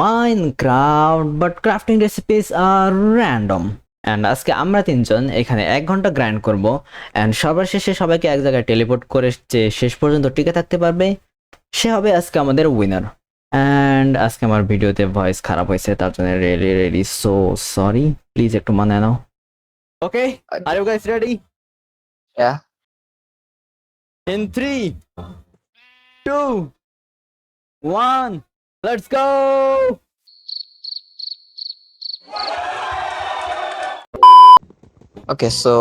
Minecraft, but crafting recipes are random. And আজকে আমরা তিনজন এখানে এক ঘণ্টা গ্রাইন্ড করব। অ্যান্ড সবার শেষে সবাইকে এক জায়গায় টেলিপোর্ট করে যে শেষ পর্যন্ত টিকে থাকতে পারবে সে হবে আজকে আমাদের উইনার অ্যান্ড আজকে আমার ভিডিওতে ভয়েস খারাপ হয়েছে তার জন্য ready ready so sorry please একটু মানে নাও। Okay are you guys ready Yeah. In three, two, one, let's go! Okay so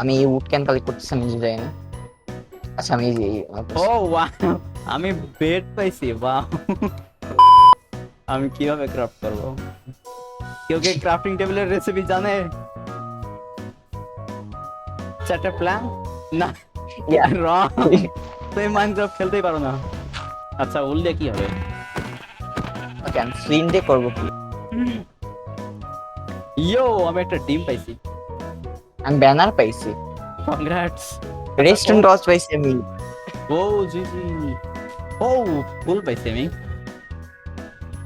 আমি উড ক্যান কালেক্ট করতেছি আমি জানি না। আচ্ছা আমি যে Oh আমি বেড পাইছি বাহ আমি কীভাবে ক্রাফট করব? কেউ কি ক্রাফটিং টেবিলের রেসিপি জানে? চারটা প্ল্যান না. রং তুমি মাইনক্রাফট খেলতেই পারো না। আচ্ছা উল্লে কি হবে? ওকে আমি ফ্লিন ডে করব কি ইয়ো আমি একটা ডিম পাইছি আমি ব্যানার পাইছি কংগ্রাটস রেস্টুরেন্ট টস পাইছি আমি ও জি জি ও ফুল পাইছি আমি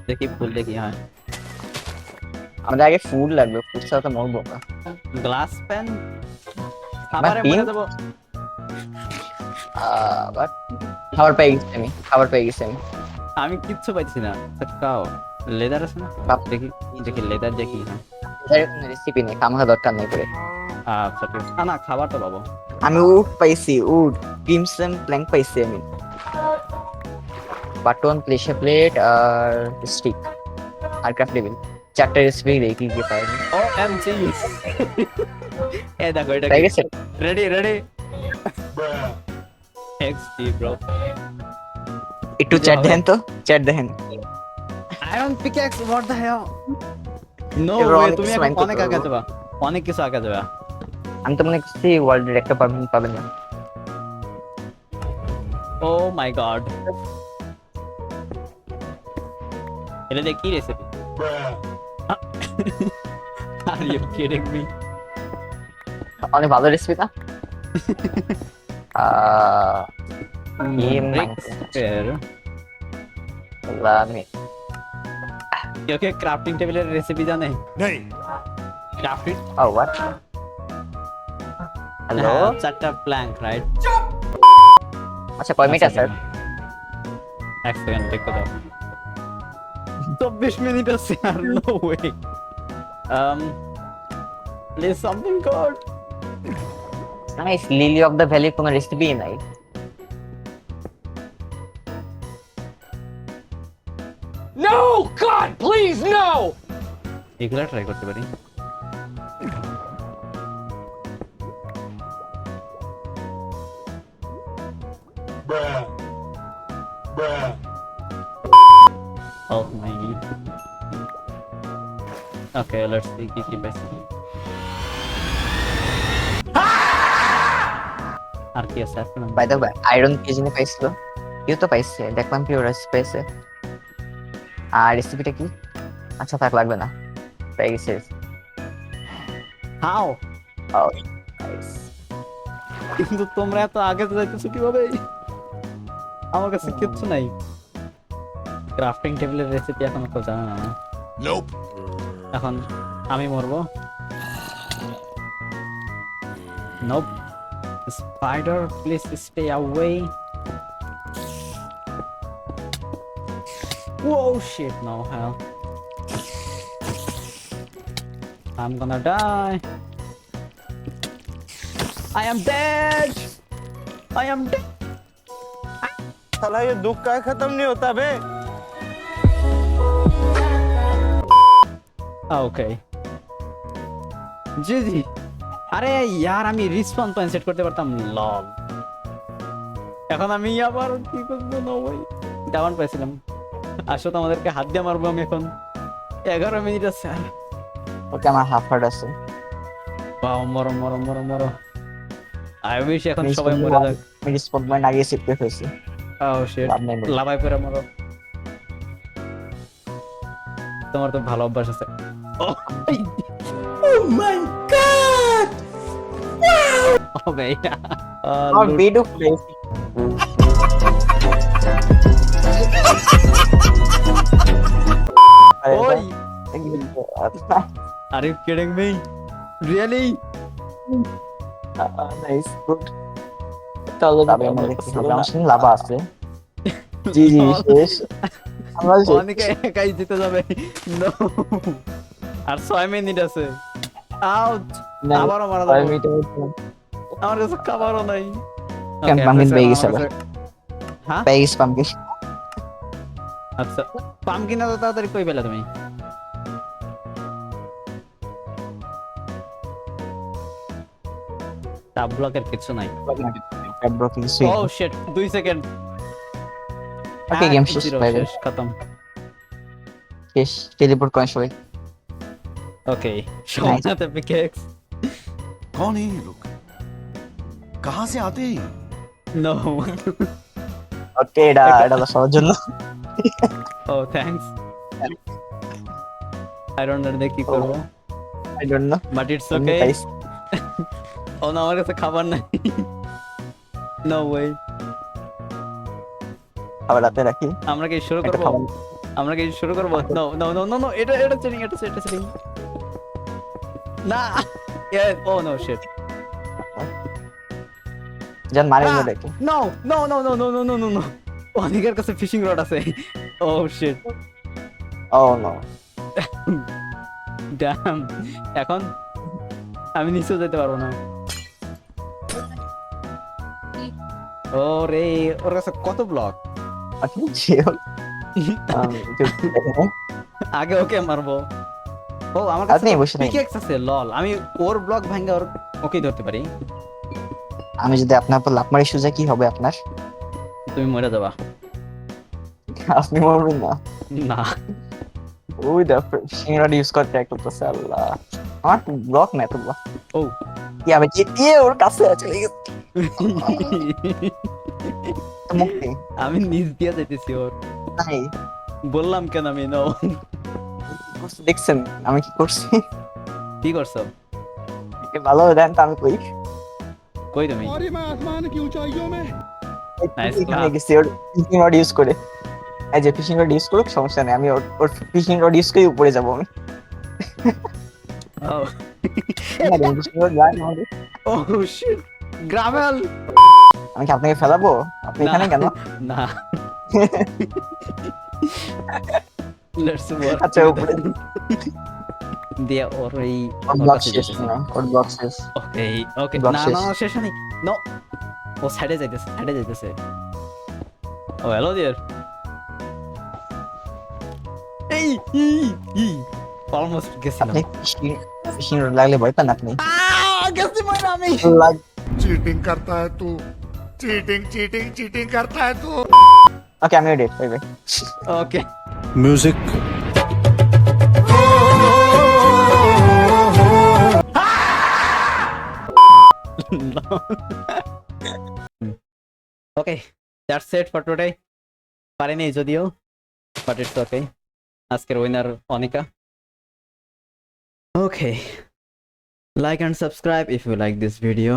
দেখি ফুল দেখি হ্যাঁ আমাদের আগে ফুড লাগবে ফুড ছাড়া তো মরবো না গ্লাস পেন খাবারে pin? মরে দেবো বাট খাবার পেয়ে গেছি আমি খাবার পেয়ে গেছি আমি আমি কিচ্ছু পাইছি না। কাও লেদার আছে না? বাপ। দেখি দেখি লেদার দেখি হ্যাঁ। রেসিপি নেই খামাখা দরকার নেই করে আচ্ছা ঠিক আছে। না খাবার তো পাবো। আমি উড পাইছি উড ক্রিমসন প্ল্যাঙ্ক পাইছি আমি। বাটন প্লেশে প্লেট আর স্টিক আর ক্রাফট টেবিল চারটা রেসিপি দেখি কি পাইনি ও এম জি এ দেখো এটা রেডি রেডি এক্স ব্রো একটু চ্যাট দেখেন তো চ্যাট দেখেন iron pickaxe what the hell no এবার ওয়ে অনেক তুমি কিছু এখন find করতে অনেক আগে পারব। যাবা অনেক কিছু আগে যাবা আমি তো মনে করছি ওয়ার্ল্ডের একটা পাবেন পাবেন না। ও মাই গড এটা দিয়ে কি recipe are you kidding me অনেক ভালো রেসিপি না? আহ, Game আল্লাহ, আমি কেউ কেউ ক্রাফটিং টেবিলের রেসিপি জানে ক্রাফটিং ও হোয়াট হ্যালো চারটা প্ল্যাঙ্ক রাইট আচ্ছা কয় মিনিট আছে এক সেকেন্ড দেখতে দাও চব্বিশ মিনিট আছে আর no way um please something God nice lily of the valley কোনো রেসিপি নাই No! God, please, no! এগুলা ট্রাই করতে পারি Bruh. Bruh. Oh my Okay, let's see কি কি পাইছি আর কি আছে আর কি নাই? বাই দ্য ওয়ে আয়রন কি জিনিস পাইছিল কেউ তো পাইছে দেখলাম পিওর রেসিপি পাইছে আর রেসিপিটা কি? আচ্ছা থাক লাগবে না। পেয়ে গেছে? Oh, কিন্তু তোমরা এত আগে যাইতেছো কীভাবে? আমার কাছে কিচ্ছু নাই। ক্রাফটিং টেবিলের রেসিপি এখন কেউ জানে না? এখন আমি মরবো। Nope spider please stay away Whoa, shit, no hell. I'm gonna die. I am dead. I am dead. साला ये दुख का खत्म नहीं होता बे ওকে জি জি আরে ইয়ার আমি রিসপন্স পয়েন্ট সেট করতে পারতাম লল এখন আমি আবার কি করবো না ভাই ডাউন পাইছিলাম আসো তো আমাদেরকে হাত দিয়ে মারবো আমি এখন। এগারো মিনিট আছে আর। ওকে আমার হাফ হার্ট আছে। বাও মরো মরো মরো মরো। আই উইশ এখন সবাই মরে. যাক। আমি রিসপন্ড পয়েন্ট আগে সেভ করে ফেলছি ও শিট। লাভাই পরে মরো। তোমার তো ভালো অভ্যাস আছে। Oh my god! Oh ভাই আমার বেডও ফুলেছে Are you kidding me? Really? Nice good তবে আমরা দেখতে হবে আমার সামনে লাভা আছে জি জি শেষ আমরা অনেকে একাই জিতে যাবে No. আর ছয় মিনিট আছে আউট না, আবারও মারা যাব আমার কাছে খাবারও নাই কেন, আমার পেয়ে গেছে হ্যাঁ পেয়ে গেছি pumpkin। আচ্ছা পামকিন তাড়াতাড়ি কই পেলে তুমি টাপ ব্লকের কিছু নাই Bad bro, কিছুই ও নেই। শিট দুই সেকেন্ড Okay, game শেষ, bye bye. শেষ খতম শেষ টেলিপোর্ট করেন সবাই ওকে সোনাতে পিকেক্স कौन है ये लोग कहाँ से आते हैं ये? নো ওকে এটা এটা তো সবার জন্য oh thanks I don't know কি করব I don't know but it's okay ও না আমার কাছে খাবার নাই নো ওয়ে খাবার রাতে রাখি আমরা কি শুরু করব আমরা কি শুরু করব no no no no no এটা এটা চিটিং এটা এটা চিটিং না ও নো শিট যান মারে Ah! দেখি no no no no no no no no no অনেকের কাছে ফিশিং রড আছে oh shit oh no damn এখন আমি নিচে যেতে পারব না ও রে ওর কাছে কত ব্লক আগে ওকে মারবো। ও আমার কাছে। পিকেক্স আছে লল আমি ওর ব্লক ভাঙা ওর ওকেই ধরতে পারি। আমি যদি আপনার উপর লাভ মারি সোজা কি হবে আপনার? তুমি মরে যাবা। আপনি মরবেন না। না। ওই দেখো সিংহরাড ইউজ করতে এক করতেছে আল্লাহ। আমার ব্লক না এতগুলো ও। কি হবে জিতিয়ে ওর কাছে চলে গেছে। তো আমি নিজ দিয়ে যাইতেছি ওর। বললাম কেন আমি নাও দেখছেন আমি কি করছি? কি করছ? ভালো দেন তো আমি কই। কই তুমি? ইউজ করে। যে ফিশিং রড ইউজ করুক সমস্যা নেই আমি ওর ফিশিং রড ইউজ করে উপরে যাব আমি। oh. গ্রামেল। আমি কি আপনাকে ফেলাবো? আপনি এখানে কেন? না। লেটস ওয়ার্ক আচ্ছা উপরে। দিয়ে ওর এই ব্লক শেষ না? ওর ব্লক শেষ। ওকে ওকে না না শেষ নেই নো ও সাইডে যাইতেছে সাইডে যাইতেছে। ও হ্যালো ডিয়ার এই ই ই অলমোস্ট গেছিলাম। আপনি ফিশিং লাগলে ভয় পান আপনি? আহ, গেছি মনে আমি। चीटिंग करता है तू चीटिंग चीटिंग चीटिंग करता है तू ওকে আমি date bye bye okay music okay that's it for today পারিনি যদিও বাট ইটস ওকে আজকের winner Anika okay like and subscribe if you like this video